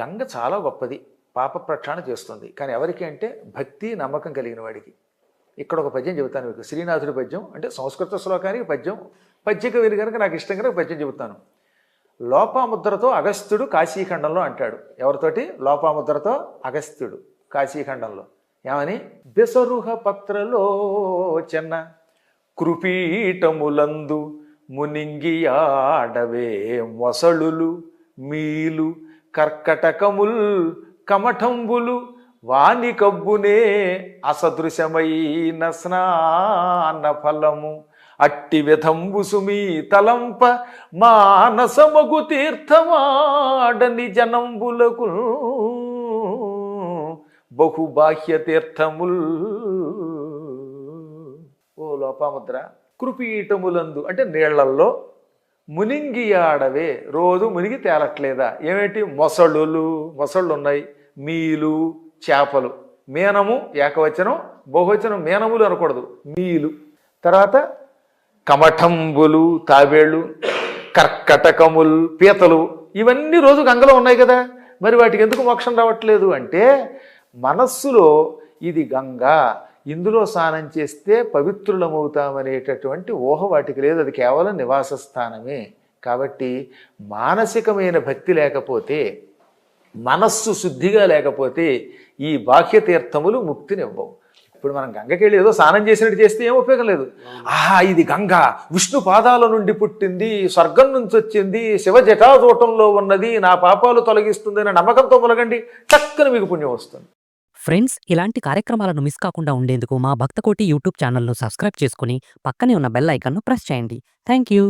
గంగ చాలా గొప్పది. పాప ప్రక్షాళన చేస్తుంది. కానీ ఎవరికి అంటే భక్తి నమ్మకం కలిగిన వాడికి. ఇక్కడ ఒక పద్యం చెబుతాను మీకు. శ్రీనాథుడి పద్యం అంటే సంస్కృత శ్లోకానికి పద్యం. పద్యక వీరు కనుక నాకు ఇష్టం కనుక పద్యం చెబుతాను. లోపాముద్రతో అగస్త్యుడు కాశీఖండంలో అంటాడు. ఎవరితోటి? లోపాముద్రతో అగస్త్యుడు కాశీఖండంలో. ఏమని? బెసరుహ పత్రలో చెన్న కృపీటములందు మునింగియాడవే మొసలులు మీలు కర్కటకముల్ కమఠంబులు వాని కబ్బునే అసదృశమైన స్నాన ఫలము అట్టి విధంబు సుమీ తలంప మానసమగు తీర్థమాడని జనంబులకు బహుబాహ్య తీర్థముల్. ఓ లోపాముద్ర. కృపీటములందు అంటే నీళ్ళల్లో మునింగియాడవే. రోజు మునిగి తేలట్లేదా? ఏమిటి? మొసళ్ళు మొసళ్ళు ఉన్నాయి మీలు చేపలు. మీనము ఏకవచనం బహువచనం మీనములు అనకూడదు. మీలు. తర్వాత కమఠంబులు తాబేళ్ళు కర్కటకములు పీతలు. ఇవన్నీ రోజు గంగలో ఉన్నాయి కదా. మరి వాటికి ఎందుకు మోక్షం రావట్లేదు? అంటే మనస్సులో ఇది గంగా. ఇందులో స్నానం చేస్తే పవిత్రులమవుతామనేటటువంటి ఊహ వాటికి లేదు. అది కేవలం నివాస స్థానమే కాబట్టి మానసికమైన భక్తి లేకపోతే మనస్సు శుద్ధిగా లేకపోతే ఈ బాహ్య తీర్థములు ముక్తినివ్వవు. ఇప్పుడు మనం గంగకి వెళ్ళి ఏదో స్నానం చేసినట్టు చేస్తే ఏం ఉపయోగం లేదు. ఆహా ఇది గంగ. విష్ణు పాదాల నుండి పుట్టింది స్వర్గం నుంచి వచ్చింది శివ జటాజూటంలో ఉన్నది నా పాపాలు తొలగిస్తుంది అనే నమ్మకంతో మొలగండి చక్కని మీకు పుణ్యం వస్తుంది. ఫ్రెండ్స్ ఇలాంటి కార్యక్రమాలను మిస్ కాకుండా ఉండేందుకు మా భక్తకోటి యూట్యూబ్ ఛానల్ను సబ్స్క్రైబ్ చేసుకుని పక్కనే ఉన్న బెల్ ఐకాన్ను ప్రెస్ చేయండి. Thank you